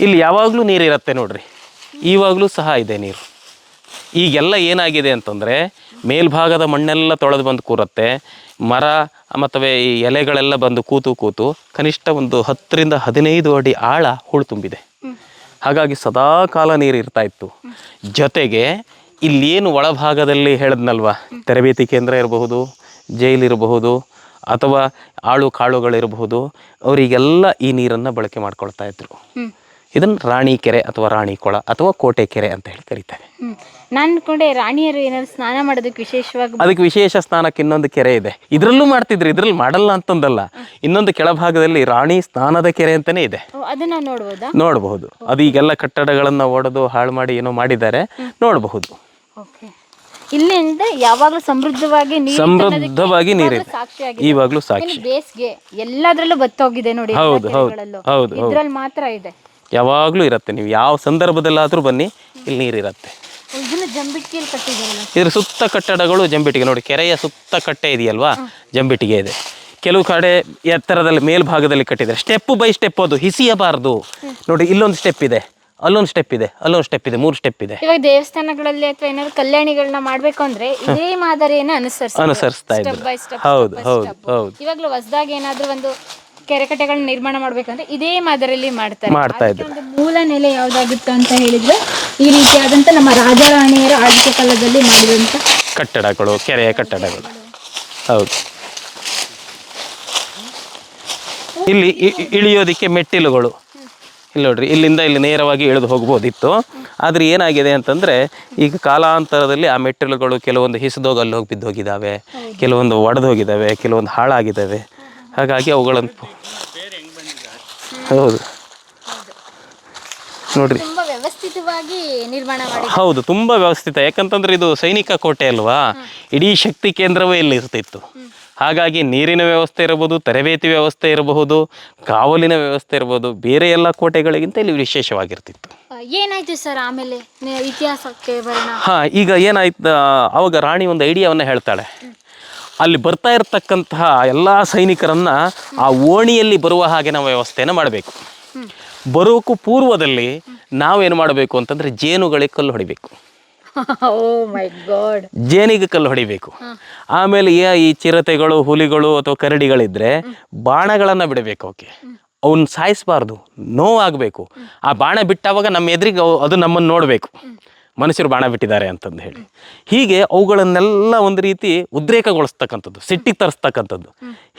ಇಲ್ಲಿ ಯಾವಾಗಲೂ ನೀರಿರುತ್ತೆ ನೋಡ್ರಿ. ಇವಾಗಲೂ ಸಹ ಇದೆ ನೀರು. ಈಗೆಲ್ಲ ಏನಾಗಿದೆ ಅಂತಂದರೆ ಮೇಲ್ಭಾಗದ ಮಣ್ಣೆಲ್ಲ ತೊಳೆದು ಬಂದು ಕೂರುತ್ತೆ. ಮರ ಮತ್ತು ಈ ಎಲೆಗಳೆಲ್ಲ ಬಂದು ಕೂತು ಕೂತು ಕನಿಷ್ಠ ಒಂದು ಹತ್ತರಿಂದ ಹದಿನೈದು ಅಡಿ ಆಳ ಹೂಳು ತುಂಬಿದೆ. ಹಾಗಾಗಿ ಸದಾ ಕಾಲ ನೀರು ಇರ್ತಾ ಇತ್ತು. ಜೊತೆಗೆ ಇಲ್ಲೇನು ಒಳಭಾಗದಲ್ಲಿ ಹೇಳಿದ್ನಲ್ವ? ತರಬೇತಿ ಕೇಂದ್ರ ಇರಬಹುದು, ಜೈಲಿರಬಹುದು, ಅಥವಾ ಆಳು ಕಾಳುಗಳಿರಬಹುದು, ಅವರಿಗೆಲ್ಲ ಈ ನೀರನ್ನು ಬಳಕೆ ಮಾಡ್ಕೊಳ್ತಾ ಇದ್ರು. ಇದನ್ನು ರಾಣಿ ಕೆರೆ ಅಥವಾ ರಾಣಿ ಕೊಳ ಅಥವಾ ಕೋಟೆ ಕೆರೆ ಅಂತ ಹೇಳಿ ಕರೀತಾರೆ. ನಾನು ಅನ್ಕೊಂಡೆ ರಾಣಿಯರು ಏನಾದ್ರು ಸ್ನಾನ ಮಾಡೋದಕ್ಕೆ ವಿಶೇಷವಾಗಿ ಅದಕ್ಕೆ ವಿಶೇಷ ಸ್ನಾನಕ್ಕೆ ಇನ್ನೊಂದು ಕೆರೆ ಇದೆ. ಇದ್ರಲ್ಲೂ ಮಾಡ್ತಿದ್ರು ಇದ್ರಲ್ಲಿ ಮಾಡಲ್ಲ ಅಂತಂದಲ್ಲ. ಇನ್ನೊಂದು ಕೆಳಭಾಗದಲ್ಲಿ ರಾಣಿ ಸ್ನಾನದ ಕೆರೆ ಅಂತಾನೆ ಇದೆ. ಅದನ್ನ ನೋಡಬಹುದಾ. ನೋಡಬಹುದು ಅದು ಈಗೆಲ್ಲ ಕಟ್ಟಡಗಳನ್ನ ಒಡೆದು ಹಾಳು ಮಾಡಿ ಏನೋ ಮಾಡಿದ್ದಾರೆ. ನೋಡಬಹುದು. ಇಲ್ಲಿಂದ ಯಾವಾಗಲೂ ಸಮೃದ್ಧವಾಗಿ ಸಮೃದ್ಧವಾಗಿ ನೀರಿದೆ ಈವಾಗಲೂ ಇವಾಗಲೂ ಸಾಕ್ಷಿ. ಬೇಸಿಗೆ ಎಲ್ಲದ್ರಲ್ಲೂ ಬತ್ತೋಗಿದೆ ನೋಡಿ. ಹೌದು, ಹೌದು. ಇದ್ರಲ್ಲಿ ಮಾತ್ರ ಇದೆ. ಯಾವಾಗಲೂ ಇರುತ್ತೆ. ನೀವು ಯಾವ ಸಂದರ್ಭದಲ್ಲಾದರೂ ಬನ್ನಿ ಇಲ್ಲಿ ನೀರಿರುತ್ತೆ ಇದ್ರ ಸುತ್ತ ಕಟ್ಟಡಗಳು ಜಂಬಿಟ್ಟಿಗೆ. ನೋಡಿ ಕೆರೆಯ ಸುತ್ತ ಕಟ್ಟೆ ಇದೆಯಲ್ವಾ? ಜಂಬಿಟ್ಟಿಗೆ ಇದೆ. ಕೆಲವು ಕಡೆ ಎತ್ತರದಲ್ಲಿ ಮೇಲ್ಭಾಗದಲ್ಲಿ ಕಟ್ಟಿದ್ದಾರೆ. ಸ್ಟೆಪ್ ಬೈ ಸ್ಟೆಪ್ ಅದು ಹಿಸಿಯಬಾರದು. ನೋಡಿ ಇಲ್ಲೊಂದು ಸ್ಟೆಪ್ ಇದೆ. ಅಲ್ಲೊಂದು ಸ್ಟೆಪ್ ಇದೆ ಅಲ್ಲೊಂದು ಸ್ಟೆಪ್ ಇದೆ ಮೂರು ಸ್ಟೆಪ್ ಇದೆ. ಇವಾಗ ದೇವಸ್ಥಾನಗಳಲ್ಲಿ ಅಥವಾ ಏನಾದ್ರು ಕಲ್ಯಾಣಿಗಳನ್ನ ಮಾಡ್ಬೇಕು ಅಂದ್ರೆ ಇದೇ ಮಾದರಿಯನ್ನ ಅನುಸರಿಸಿ ಅನುಸರಿಸ್ತಾ ಇದ್ದಾರೆ ಹೌದು ಹೌದು ಹೌದು. ಇವಾಗ್ಲೂ ಹೊಸದಾಗಿ ಏನಾದ್ರೂ ಒಂದು ಕೆರೆಕಟ್ಟೆಗಳನ್ನ ನಿರ್ಮಾಣ ಮಾಡ್ಬೇಕಂದ್ರೆ ಇದೇ ಮಾದರಿಯಲ್ಲಿ ಮಾಡ್ತಾರೆ. ಮಾಡ್ತಾ ಇದ್ರು. ಮೂಲ ನೆಲೆ ಯಾವ್ದಾಗಿತ್ತು ಅಂತ ಹೇಳಿದ್ರೆ ಈ ರೀತಿಯಾದಂತ ನಮ್ಮ ರಾಜರಾಣಿಯರ ಆಳ್ವಿಕೆ ಕಾಲದಲ್ಲಿ ಮಾಡಿದಂತ ಕಟ್ಟಡಗಳು ಕೆರೆಯ ಕಟ್ಟಡಗಳು. ಹೌದು. ಇಲ್ಲಿ ಇ- ಇ- ಇಳಿಯೋದಿಕ್ಕೆ ಮೆಟ್ಟಿಲುಗಳು. ಇಲ್ಲಿ ನೋಡ್ರಿ ಇಲ್ಲಿಂದ ಇಲ್ಲಿ ನೇರವಾಗಿ ಇಳಿದು ಹೋಗ್ಬೋದಿತ್ತು. ಆದರೆ ಏನಾಗಿದೆ ಅಂತಂದರೆ ಈಗ ಕಾಲಾಂತರದಲ್ಲಿ ಆ ಮೆಟ್ಟಿಲುಗಳು ಕೆಲವೊಂದು ಹಿಸಿದೋಗಿ ಅಲ್ಲಿ ಹೋಗಿ ಬಿದ್ದೋಗಿದ್ದಾವೆ ಕೆಲವೊಂದು ಒಡೆದೋಗಿದ್ದಾವೆ ಕೆಲವೊಂದು ಹಾಳಾಗಿದ್ದಾವೆ. ಹಾಗಾಗಿ ಅವುಗಳನ್ನು ಹೌದು. ನೋಡ್ರಿ. ತುಂಬಾ ವ್ಯವಸ್ಥಿತವಾಗಿ ನಿರ್ಮಾಣ ಮಾಡಿ ಹೌದು ತುಂಬ ವ್ಯವಸ್ಥಿತ. ಯಾಕಂತಂದ್ರೆ ಇದು ಸೈನಿಕ ಕೋಟೆ ಅಲ್ವಾ? ಇಡೀ ಶಕ್ತಿ ಕೇಂದ್ರವೇ ಇಲ್ಲಿ ಇರ್ತಿತ್ತು. ಹಾಗಾಗಿ ನೀರಿನ ವ್ಯವಸ್ಥೆ ಇರಬಹುದು ತರಬೇತಿ ವ್ಯವಸ್ಥೆ ಇರಬಹುದು ಕಾವಲಿನ ವ್ಯವಸ್ಥೆ ಇರಬಹುದು ಬೇರೆ ಎಲ್ಲ ಕೋಟೆಗಳಿಗಿಂತ ಇಲ್ಲಿ ವಿಶೇಷವಾಗಿರ್ತಿತ್ತು. ಏನಾಯ್ತು ಸರ್ ಆಮೇಲೆ? ಇತಿಹಾಸಕ್ಕೆ ಹಾಂ ಈಗ ಏನಾಯ್ತು ಅವಾಗ ರಾಣಿ ಒಂದು ಐಡಿಯಾವನ್ನು ಹೇಳ್ತಾಳೆ. ಅಲ್ಲಿ ಬರ್ತಾ ಇರತಕ್ಕಂತಹ ಎಲ್ಲ ಸೈನಿಕರನ್ನ ಆ ಓಣಿಯಲ್ಲಿ ಬರುವ ಹಾಗೆ ನಾವು ವ್ಯವಸ್ಥೆಯನ್ನು ಮಾಡಬೇಕು. ಬರೋಕ್ಕೂ ಪೂರ್ವದಲ್ಲಿ ನಾವೇನು ಮಾಡಬೇಕು ಅಂತಂದರೆ ಜೇನುಗಳಿಗೆ ಕಲ್ಲು ಹೊಡಿಬೇಕು. ಗಾಡ್ ಜೇನಿಗೆ ಕಲ್ಲು ಹೊಡಿಬೇಕು. ಆಮೇಲೆ ಏ- ಈ ಚಿರತೆಗಳು ಹುಲಿಗಳು ಅಥವಾ ಕರಡಿಗಳಿದ್ರೆ ಬಾಣಗಳನ್ನು ಬಿಡಬೇಕು ಅವಕ್ಕೆ. ಅವನ್ನ ಸಾಯಿಸಬಾರ್ದು. ನೋವಾಗಬೇಕು. ಆ ಬಾಣ ಬಿಟ್ಟಾವಾಗ ನಮ್ಮ ಎದುರಿಗೆ ಅದು ನಮ್ಮನ್ನು ನೋಡಬೇಕು. ಮನುಷ್ಯರು ಬಾಣ ಬಿಟ್ಟಿದ್ದಾರೆ ಅಂತಂದು ಹೇಳಿ. ಹೀಗೆ ಅವುಗಳನ್ನೆಲ್ಲ ಒಂದು ರೀತಿ ಉದ್ರೇಕಗೊಳಿಸ್ತಕ್ಕಂಥದ್ದು ಸಿಟ್ಟಿಗೆ ತರಿಸ್ತಕ್ಕಂಥದ್ದು.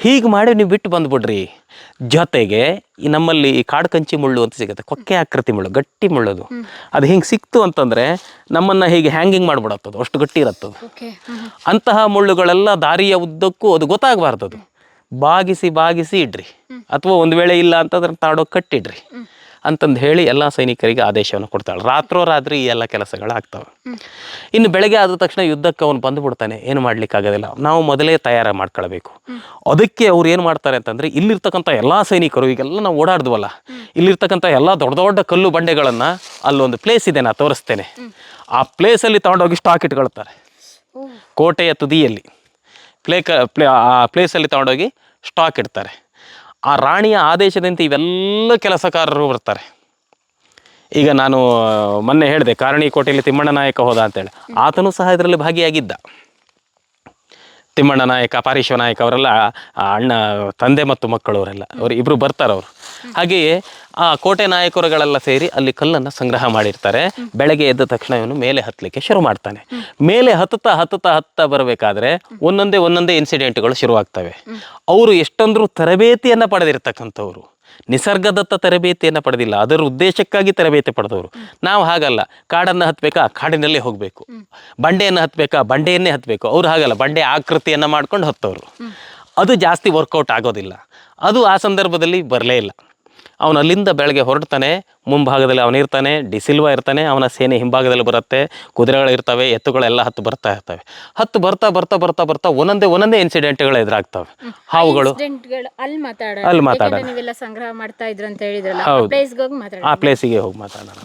ಹೀಗೆ ಮಾಡಿ ನೀವು ಬಿಟ್ಟು ಬಂದ್ಬಿಡ್ರಿ. ಜೊತೆಗೆ ಈ ನಮ್ಮಲ್ಲಿ ಈ ಕಾಡು ಕಂಚಿ ಮುಳ್ಳು ಅಂತ ಸಿಗುತ್ತೆ ಕೊಕ್ಕೆ ಆಕೃತಿ ಮುಳ್ಳು ಗಟ್ಟಿ ಮುಳ್ಳದು. ಅದು ಹಿಂಗೆ ಸಿಕ್ತು ಅಂತಂದರೆ ನಮ್ಮನ್ನು ಹೀಗೆ ಹ್ಯಾಂಗಿಂಗ್ ಮಾಡಿಬಿಡತ್ತದು ಅಷ್ಟು ಗಟ್ಟಿ ಇರತ್ತದು. ಅಂತಹ ಮುಳ್ಳುಗಳೆಲ್ಲ ದಾರಿಯ ಉದ್ದಕ್ಕೂ ಅದು ಗೊತ್ತಾಗಬಾರ್ದು ಬಾಗಿಸಿ ಬಾಗಿಸಿ ಇಡ್ರಿ. ಅಥವಾ ಒಂದು ವೇಳೆ ಇಲ್ಲ ಅಂತಂದ್ರೆ ತಾಡೋ ಕಟ್ಟಿಡ್ರಿ. ಅಂತಂದು ಹೇಳಿ ಎಲ್ಲ ಸೈನಿಕರಿಗೆ ಆದೇಶವನ್ನು ಕೊಡ್ತಾಳೆ. ರಾತ್ರೋರಾತ್ರಿ ಈ ಎಲ್ಲ ಕೆಲಸಗಳಾಗ್ತವೆ ಇನ್ನು ಬೆಳಗ್ಗೆ ಆದ ತಕ್ಷಣ ಯುದ್ಧಕ್ಕೆ ಅವನು ಬಂದುಬಿಡ್ತಾನೆ ಏನು ಮಾಡ್ಲಿಕ್ಕಾಗೋದಿಲ್ಲ ನಾವು ಮೊದಲೇ ತಯಾರ ಮಾಡ್ಕೊಳ್ಬೇಕು. ಅದಕ್ಕೆ ಅವ್ರು ಏನು ಮಾಡ್ತಾರೆ ಅಂತಂದರೆ ಇಲ್ಲಿರ್ತಕ್ಕಂಥ ಎಲ್ಲ ಸೈನಿಕರು ಈಗೆಲ್ಲ ನಾವು ಓಡಾಡ್ದವಲ್ಲ ಇಲ್ಲಿರ್ತಕ್ಕಂಥ ಎಲ್ಲ ದೊಡ್ಡ ದೊಡ್ಡ ಕಲ್ಲು ಬಂಡೆಗಳನ್ನು ಅಲ್ಲೊಂದು ಪ್ಲೇಸ್ ಇದೆ ನಾ ತೋರಿಸ್ತೇನೆ. ಆ ಪ್ಲೇಸಲ್ಲಿ ತಗೊಂಡೋಗಿ ಸ್ಟಾಕ್ ಇಟ್ಕೊಳ್ತಾರೆ. ಕೋಟೆಯ ತುದಿಯಲ್ಲಿ. ಪ್ಲೇ ಕ ಪ್ಲೇ ಆ ಪ್ಲೇಸಲ್ಲಿ ತಗೊಂಡೋಗಿ ಸ್ಟಾಕ್ ಇಡ್ತಾರೆ. ಆ ರಾಣಿಯ ಆದೇಶದಂತೆ ಇವೆಲ್ಲ ಕೆಲಸಕಾರರು ಬರ್ತಾರೆ. ಈಗ ನಾನು ಮೊನ್ನೆ ಹೇಳಿದೆ ಕಾರಣಿ ಕೋಟೆಯಲ್ಲಿ ತಿಮ್ಮಣ್ಣ ನಾಯಕ ಹೋದ ಅಂತೇಳಿ. ಆತನು ಸಹ ಇದರಲ್ಲಿ ಭಾಗಿಯಾಗಿದ್ದ. ತಿಮ್ಮಣ್ಣ ನಾಯಕ, ಪಾರೀಶ್ವ ನಾಯಕ ಅವರೆಲ್ಲ ಅಣ್ಣ, ತಂದೆ ಮತ್ತು ಮಕ್ಕಳು ಅವರೆಲ್ಲ ಅವರು ಇಬ್ಬರು ಬರ್ತಾರೆ ಅವರು. ಹಾಗೆಯೇ, ಆ, ಕೋಟೆ ನಾಯಕರುಗಳೆಲ್ಲ ಸೇರಿ ಅಲ್ಲಿ ಕಲ್ಲನ್ನು ಸಂಗ್ರಹ ಮಾಡಿರ್ತಾರೆ. ಬೆಳಗ್ಗೆ ಎದ್ದ ತಕ್ಷಣ ಇವನು ಮೇಲೆ ಹತ್ತಲಿಕ್ಕೆ ಶುರು ಮಾಡ್ತಾನೆ. ಮೇಲೆ ಹತ್ತುತ್ತಾ ಹತ್ತುತ್ತಾ ಹತ್ತಾ ಬರಬೇಕಾದ್ರೆ ಒಂದೊಂದೇ ಒಂದೊಂದೇ ಇನ್ಸಿಡೆಂಟ್ಗಳು ಶುರುವಾಗ್ತವೆ. ಅವರು ಎಷ್ಟೊಂದ್ರು ತರಬೇತಿಯನ್ನು ಪಡೆದಿರ್ತಕ್ಕಂಥವ್ರು. ನಿಸರ್ಗದತ್ತ ತರಬೇತಿಯನ್ನು ಪಡೆದಿಲ್ಲ. ಅದರ ಉದ್ದೇಶಕ್ಕಾಗಿ ತರಬೇತಿ ಪಡೆದವರು. ನಾವು ಹಾಗಲ್ಲ. ಕಾಡನ್ನು ಹತ್ತಬೇಕಾ ಕಾಡಿನಲ್ಲೇ ಹೋಗಬೇಕು. ಬಂಡೆಯನ್ನು ಹತ್ತಬೇಕಾ ಬಂಡೆಯನ್ನೇ ಹತ್ತಬೇಕು ಅವ್ರು ಹಾಗಲ್ಲ. ಬಂಡೆ ಆಕೃತಿಯನ್ನು ಮಾಡ್ಕೊಂಡು ಹತ್ತವರು. ಅದು ಜಾಸ್ತಿ ವರ್ಕೌಟ್ ಆಗೋದಿಲ್ಲ. ಅದು ಆ ಸಂದರ್ಭದಲ್ಲಿ ಬರಲೇ ಇಲ್ಲ. ಅವನು ಅಲ್ಲಿಂದ ಬೆಳಗ್ಗೆ ಹೊರಡ್ತಾನೆ ಮುಂಭಾಗದಲ್ಲಿ ಅವನಿರ್ತಾನೆ ಡಿಸಿಲ್ವಾ ಇರ್ತಾನೆ ಅವನ ಸೇನೆ ಹಿಂಭಾಗದಲ್ಲಿ ಬರುತ್ತೆ ಕುದುರೆಗಳಿರ್ತವೆ ಎತ್ತುಗಳೆಲ್ಲ ಹತ್ತು ಬರ್ತಾ ಇರ್ತವೆ. ಹತ್ತು ಬರ್ತಾ ಬರ್ತಾ ಬರ್ತಾ ಬರ್ತಾ ಒಂದೊಂದೇ ಒಂದೊಂದೇ ಇನ್ಸಿಡೆಂಟ್ಗಳು ಎದುರಾಗ್ತವೆ. ಹಾವುಗಳು. ಅಲ್ಲಿ ಮಾತಾಡ ಅಲ್ಲಿ ಸಂಗ್ರಹ ಮಾಡ್ತಾ ಇದ್ರು ಅಂತ ಹೇಳಿದ್ರಲ್ಲ ಆ ಪ್ಲೇಸಿಗೆ ಹೋಗಿ ಮಾತಾಡೋಣ.